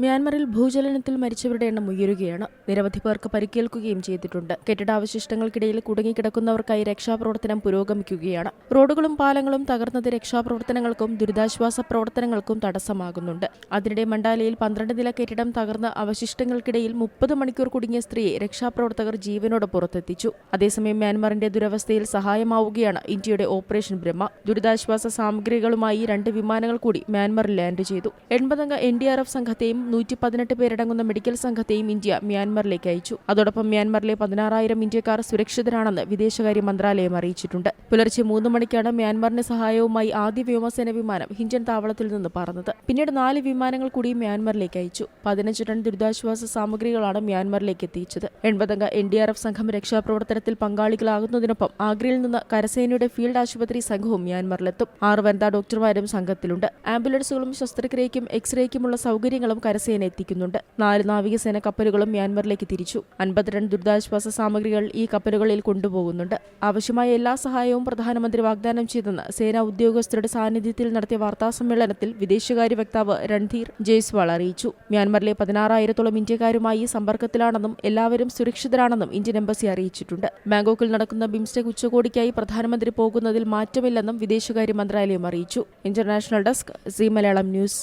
മ്യാൻമറിൽ ഭൂചലനത്തിൽ മരിച്ചവരുടെ എണ്ണം ഉയരുകയാണ്. നിരവധി പേർക്ക് പരിക്കേൽക്കുകയും ചെയ്തിട്ടുണ്ട്. കെട്ടിടാവശിഷ്ടങ്ങൾക്കിടയിൽ കുടുങ്ങിക്കിടക്കുന്നവർക്കായി രക്ഷാപ്രവർത്തനം പുരോഗമിക്കുകയാണ്. റോഡുകളും പാലങ്ങളും തകർന്നത് രക്ഷാപ്രവർത്തനങ്ങൾക്കും ദുരിതാശ്വാസ പ്രവർത്തനങ്ങൾക്കും തടസ്സമാകുന്നുണ്ട്. അതിനിടെ മണ്ടാലയിൽ പന്ത്രണ്ട് നില കെട്ടിടം തകർന്ന അവശിഷ്ടങ്ങൾക്കിടയിൽ മുപ്പത് മണിക്കൂർ കുടുങ്ങിയ സ്ത്രീയെ രക്ഷാപ്രവർത്തകർ ജീവനോടെ പുറത്തെത്തിച്ചു. അതേസമയം മ്യാൻമറിന്റെ ദുരവസ്ഥയിൽ സഹായമാവുകയാണ് ഇന്ത്യയുടെ ഓപ്പറേഷൻ ബ്രഹ്മ. ദുരിതാശ്വാസ സാമഗ്രികളുമായി രണ്ട് വിമാനങ്ങൾ കൂടി മ്യാൻമറിൽ ലാൻഡ് ചെയ്തു. എൺപതംഗ എൻ ഡി ആർ എഫ് സംഘത്തെയും നൂറ്റി പതിനെട്ട് പേരടങ്ങുന്ന മെഡിക്കൽ സംഘത്തെയും ഇന്ത്യ മ്യാൻമറിലേക്ക് അയച്ചു. അതോടൊപ്പം മ്യാൻമറിലെ പതിനാറായിരം ഇന്ത്യക്കാർ സുരക്ഷിതരാണെന്ന് വിദേശകാര്യ മന്ത്രാലയം അറിയിച്ചിട്ടുണ്ട്. പുലർച്ചെ മൂന്ന് മണിക്കാണ് മ്യാൻമറിന് സഹായവുമായി ആദ്യ വ്യോമസേന വിമാനം ഹിഞ്ചൻ താവളത്തിൽ നിന്ന് പറന്നത്. പിന്നീട് നാല് വിമാനങ്ങൾ കൂടി മ്യാൻമറിലേക്ക് അയച്ചു. പതിനഞ്ച് ടൺ ദുരിതാശ്വാസ സാമഗ്രികളാണ് മ്യാൻമറിലേക്ക് എത്തിച്ചത്. എൺപതംഗ എൻ ഡി ആർ എഫ് സംഘം രക്ഷാപ്രവർത്തനത്തിൽ പങ്കാളികളാകുന്നതിനൊപ്പം ആഗ്രയിൽ നിന്ന് കരസേനയുടെ ഫീൽഡ് ആശുപത്രി സംഘവും മ്യാൻമറിലെത്തും. ആറ് വനിതാ ഡോക്ടർമാരും സംഘത്തിലുണ്ട്. ആംബുലൻസുകളും ശസ്ത്രക്രിയയ്ക്കും എക്സ്റേക്കുമുള്ള സൗകര്യങ്ങളും കരസേന എത്തിക്കുന്നുണ്ട്. നാല് നാവികസേന കപ്പലുകളും മ്യാൻമറിലേക്ക് തിരിച്ചു. അൻപത്തിരണ്ട് ദുരിതാശ്വാസ സാമഗ്രികൾ ഈ കപ്പലുകളിൽ കൊണ്ടുപോകുന്നുണ്ട്. ആവശ്യമായ എല്ലാ സഹായവും പ്രധാനമന്ത്രി വാഗ്ദാനം ചെയ്തെന്ന് സേനാ ഉദ്യോഗസ്ഥരുടെ സാന്നിധ്യത്തിൽ നടത്തിയ വാർത്താസമ്മേളനത്തിൽ വിദേശകാര്യ വക്താവ് രൺധീർ ജയ്സ്വാൾ അറിയിച്ചു. മ്യാൻമറിലെ പതിനാറായിരത്തോളം ഇന്ത്യക്കാരുമായി സമ്പർക്കത്തിലാണെന്നും എല്ലാവരും സുരക്ഷിതരാണെന്നും ഇന്ത്യൻ എംബസി അറിയിച്ചിട്ടുണ്ട്. ബാങ്കോക്കിൽ നടക്കുന്ന ബിംസ്റ്റെക് ഉച്ചകോടിക്കായി പ്രധാനമന്ത്രി പോകുന്നതിൽ മാറ്റമില്ലെന്നും വിദേശകാര്യ മന്ത്രാലയം അറിയിച്ചു. International desk Zee Malayalam news.